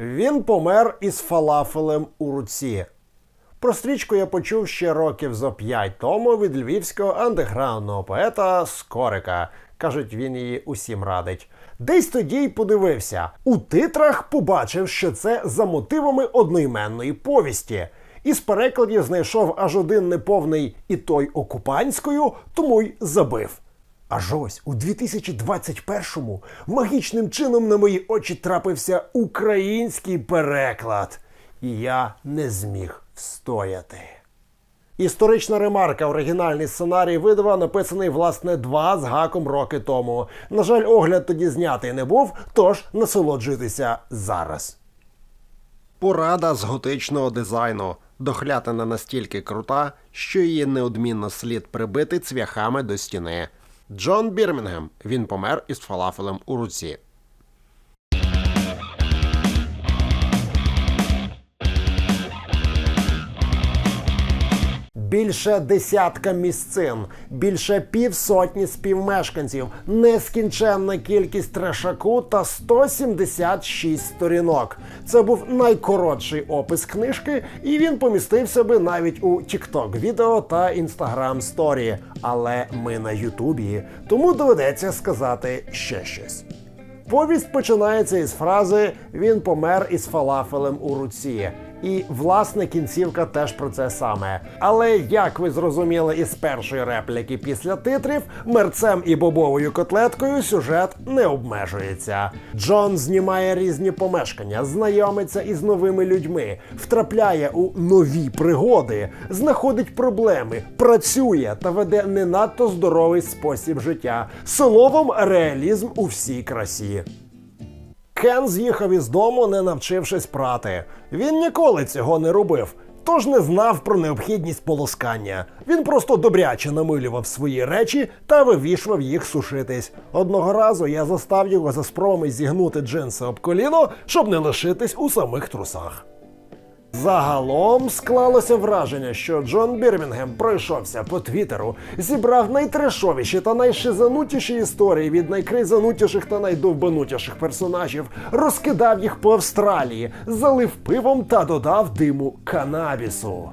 Він помер із фалафелем у руці. Про стрічку я почув ще років зо п'ять тому від львівського андеграундного поета Скорика. Кажуть, він її усім радить. Десь тоді й подивився. У титрах побачив, що це за мотивами одноіменної повісті. Із перекладів знайшов аж один неповний і той окупанською, тому й забив. Аж ось у 2021-му магічним чином на мої очі трапився український переклад, і я не зміг встояти. Історична ремарка. Оригінальний сценарій видава написаний власне два з гаком роки тому. На жаль, огляд тоді знятий не був, тож насолоджуйтеся зараз. Порада з готичного дизайну. Дохлятина настільки крута, що її неодмінно слід прибити цвяхами до стіни. Джон Бірмінгем. Він помер із фалафелем у руці. Більше десятка місцин, більше півсотні співмешканців, нескінченна кількість трешаку та 176 сторінок. Це був найкоротший опис книжки, і він помістився би навіть у TikTok відео та Instagram Story. Але ми на Ютубі, тому доведеться сказати ще щось. Повість починається із фрази Він помер із фалафелем у руці. І власне кінцівка теж про це саме. Але як ви зрозуміли із першої репліки після титрів, мерцем і бобовою котлеткою сюжет не обмежується. Джон знімає різні помешкання, знайомиться із новими людьми, втрапляє у нові пригоди, знаходить проблеми, працює та веде не надто здоровий спосіб життя. Словом, реалізм у всій красі. Кен з'їхав із дому, не навчившись прати. Він ніколи цього не робив, тож не знав про необхідність полоскання. Він просто добряче намилював свої речі та вивішував їх сушитись. Одного разу я застав його за спробами зігнути джинси об коліно, щоб не лишитись у самих трусах. Загалом склалося враження, що Джон Бірмінгем пройшовся по твіттеру, зібрав найтрешовіші та найшизанутіші історії від найкризанутіших та найдовбанутіших персонажів, розкидав їх по Австралії, залив пивом та додав диму канабісу.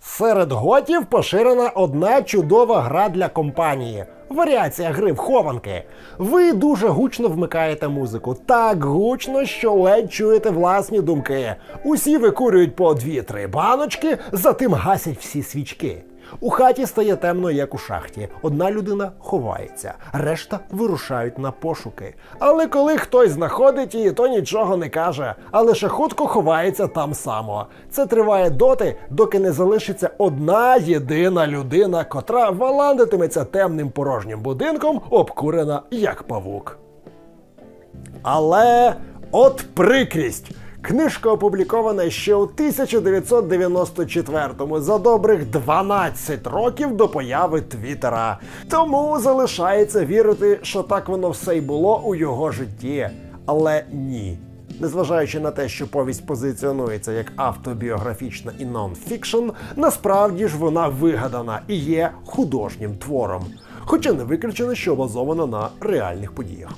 Серед готів поширена одна чудова гра для компанії. Варіація гри в хованки. Ви дуже гучно вмикаєте музику. Так гучно, що ледь чуєте власні думки. Усі викурюють по дві-три баночки, затим гасять всі свічки. У хаті стає темно, як у шахті. Одна людина ховається, решта вирушають на пошуки. Але коли хтось знаходить її, то нічого не каже, а лише хутко ховається там само. Це триває доти, доки не залишиться одна єдина людина, котра валандитиметься темним порожнім будинком, обкурена як павук. Але от прикрість. Книжка опублікована ще у 1994-му за добрих 12 років до появи Твіттера. Тому залишається вірити, що так воно все й було у його житті. Але ні. Незважаючи на те, що повість позиціонується як автобіографічна і нон-фікшн, насправді ж вона вигадана і є художнім твором. Хоча не виключено, що базована на реальних подіях.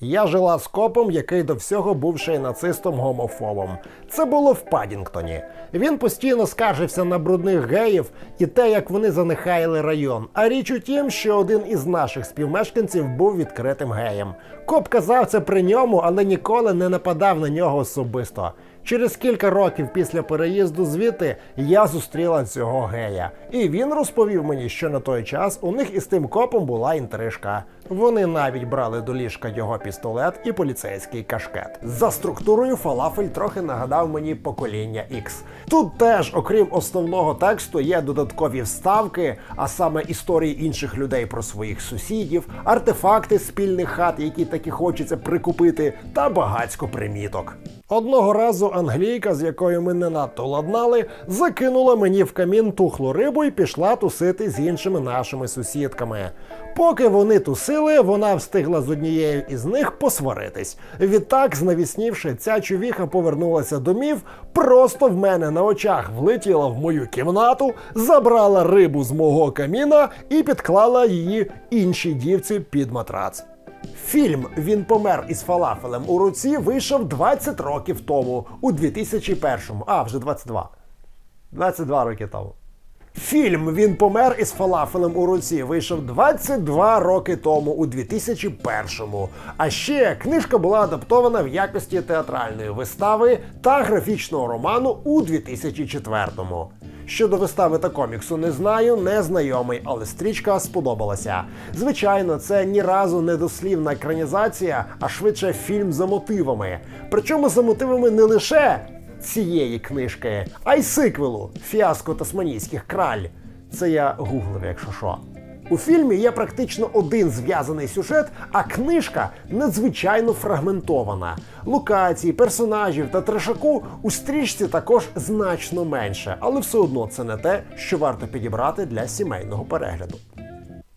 Я жила з копом, який до всього був ще й нацистом-гомофобом. Це було в Падінгтоні. Він постійно скаржився на брудних геїв і те, як вони занехаяли район. А річ у тім, що один із наших співмешканців був відкритим геєм. Коп казав це при ньому, але ніколи не нападав на нього особисто. Через кілька років після переїзду звідти я зустріла цього гея, і він розповів мені, що на той час у них із тим копом була інтрижка. Вони навіть брали до ліжка його пістолет і поліцейський кашкет. За структурою фалафель трохи нагадав мені покоління X. Тут теж, окрім основного тексту, є додаткові вставки, а саме історії інших людей про своїх сусідів, артефакти спільних хат, які таки хочеться прикупити, та багацько приміток. Одного разу англійка, з якою ми не надто ладнали, закинула мені в камін тухлу рибу і пішла тусити з іншими нашими сусідками. Поки вони тусили, вона встигла з однією із них посваритись. Відтак, знавіснівши, ця чувіха повернулася домів, просто в мене на очах влетіла в мою кімнату, забрала рибу з мого каміна і підклала її іншій дівці під матрац. Фільм Він помер із фалафелем у руці вийшов 20 років тому, у 2001-му. А, вже 22. 22 роки тому. Фільм Він помер із фалафелем у руці вийшов 22 роки тому, у 2001-му. А ще книжка була адаптована в якості театральної вистави та графічного роману у 2004-му. Щодо вистави та коміксу не знаю, не знайомий, але стрічка сподобалася. Звичайно, це ні разу не дослівна екранізація, а швидше фільм за мотивами. Причому за мотивами не лише цієї книжки, а й сиквелу Фіаско тасманійських краль. Це я гуглив, якщо що. У фільмі є практично один зв'язаний сюжет, а книжка надзвичайно фрагментована. Локацій, персонажів та трешаку у стрічці також значно менше, але все одно це не те, що варто підібрати для сімейного перегляду.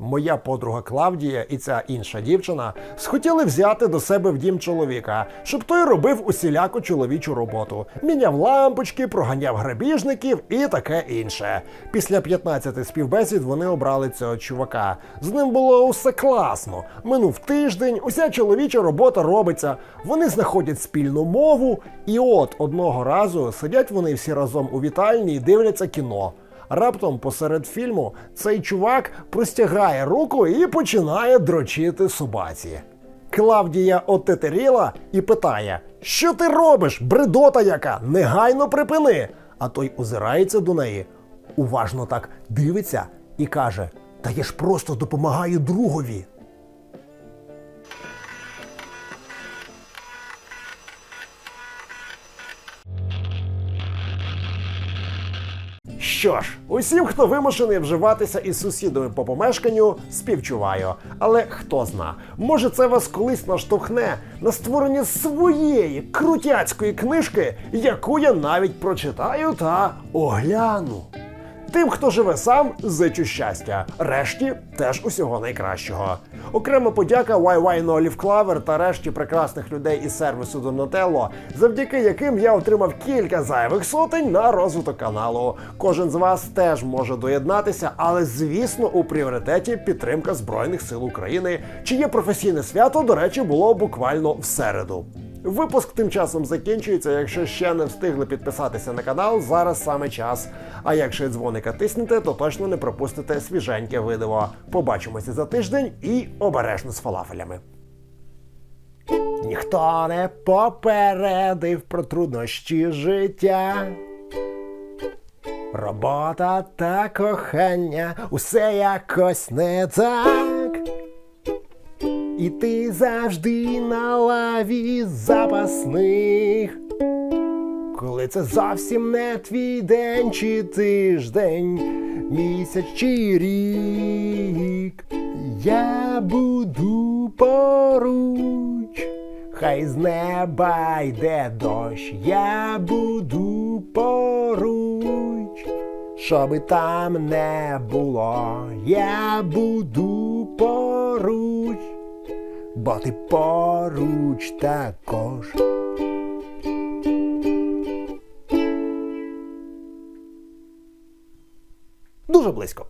Моя подруга Клавдія і ця інша дівчина схотіли взяти до себе в дім чоловіка, щоб той робив усіляку чоловічу роботу. Міняв лампочки, проганяв грабіжників і таке інше. Після 15 співбесід вони обрали цього чувака. З ним було усе класно. Минув тиждень, уся чоловіча робота робиться. Вони знаходять спільну мову, і от одного разу сидять вони всі разом у вітальні і дивляться кіно. Раптом посеред фільму цей чувак простягає руку і починає дрочити собаці. Клавдія отетеріла і питає: Що ти робиш, бредота яка? Негайно припини. А той озирається до неї, уважно так дивиться і каже: Та я ж просто допомагаю другові. Що ж, усім, хто вимушений вживатися із сусідами по помешканню, співчуваю. Але хто зна, може це вас колись наштовхне на створення своєї крутяцької книжки, яку я навіть прочитаю та огляну. Тим, хто живе сам, зичу щастя. Решті теж усього найкращого. Окрема подяка YY Olive Clover та решті прекрасних людей із сервісу Donatello, завдяки яким я отримав кілька зайвих сотень на розвиток каналу. Кожен з вас теж може доєднатися, але звісно, у пріоритеті підтримка Збройних сил України, чиє професійне свято, до речі, було буквально в середу. Випуск тим часом закінчується. Якщо ще не встигли підписатися на канал, зараз саме час. А якщо дзвоника тиснете, то точно не пропустите свіженьке видео. Побачимося за тиждень і обережно з фалафелями. Ніхто не попередив про труднощі життя. Робота та кохання усе якось не так. І ти завжди на лаві запасних. Коли це зовсім не твій день чи тиждень, місяць чи рік, я буду поруч, хай з неба йде дощ, я буду поруч, щоби там не було, я буду поруч, бо ти поруч також. Дуже близько.